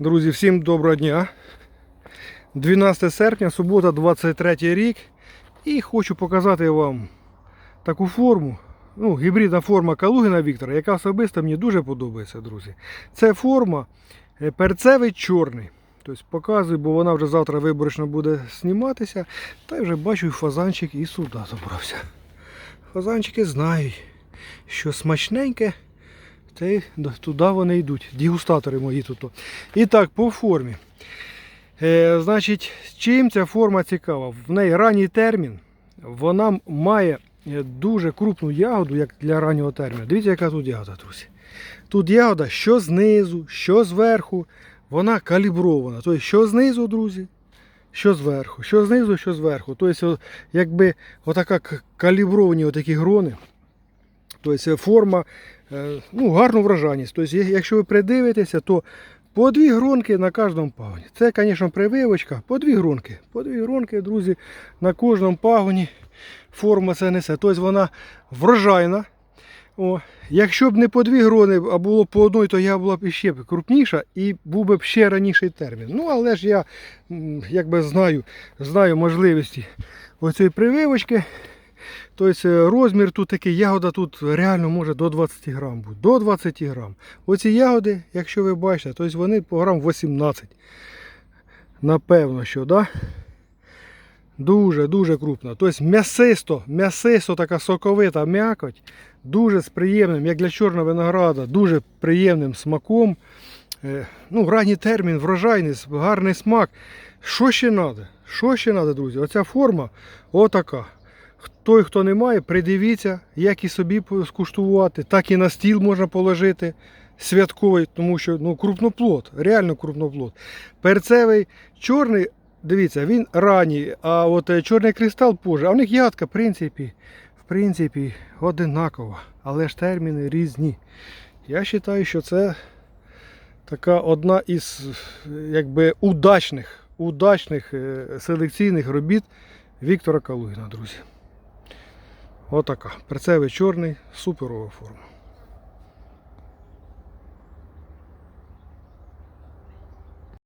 Друзі, всім доброго дня. 12 серпня, субота, 23 рік. І хочу показати вам таку форму. Ну, гібридна форма Калугіна Віктора, яка особисто мені дуже подобається, друзі. Це форма е, перцевий чорний. Тобто показую, бо вона вже завтра виборочно буде зніматися. Та й вже бачу, фазанчик і сюди забрався. Фазанчики знають, що смачненьке, й туди вони йдуть. Дегустатори мої тут. І так, по формі. Е, значить, чим ця форма цікава? В неї ранній термін. Вона має е, дуже крупну ягоду, як для раннього терміну. Дивіться, яка тут ягода, друзі. Тут ягода що знизу, що зверху, вона калібрована. Тобто, що знизу, друзі, що зверху, що знизу, що зверху. Тобто, якби отака калібровані отакі грони. Тобто форма, ну, гарну вражальність. Тобто, якщо ви придивитеся, то по дві гронки на кожному пагоні. Це, звісно, прививочка. По дві гронки. По дві гронки, друзі, на кожному пагоні форма це несе. Тобто вона врожайна. О, якщо б не по дві грони, а було по одній, то я була б іще б крупніша і був би ще раніший термін. Ну, але ж я якби знаю, знаю можливості оцієї прививочки. Тобто е, розмір тут такий, ягода тут реально може до 20 грам бути. До 20 грам. Оці ягоди, якщо ви бачите, тобто вони по грам 18. Напевно, що, да? Дуже, дуже крупно. Тобто м'ясисто, м'ясисто така соковита м'якоть. Дуже з приємним, як для чорного винограда, дуже приємним смаком. Е, Ну, ранній термін, врожайний, гарний смак. Що ще треба? Що ще треба, друзі? Оця форма отака. Той, хто не має, придивіться, як і собі скуштувати, так і на стіл можна положити святковий, тому що ну, крупноплод, реально крупноплод. Перцевий чорний, дивіться, він ранній, а от е, чорний кристал позже. А в них ягодка, в принципі, в принципі, одинакова, але ж терміни різні. Я вважаю, що це така одна із якби, удачних, удачних е, селекційних робіт Віктора Калугіна, друзі. Отака. Перцевий чорний, суперова форма.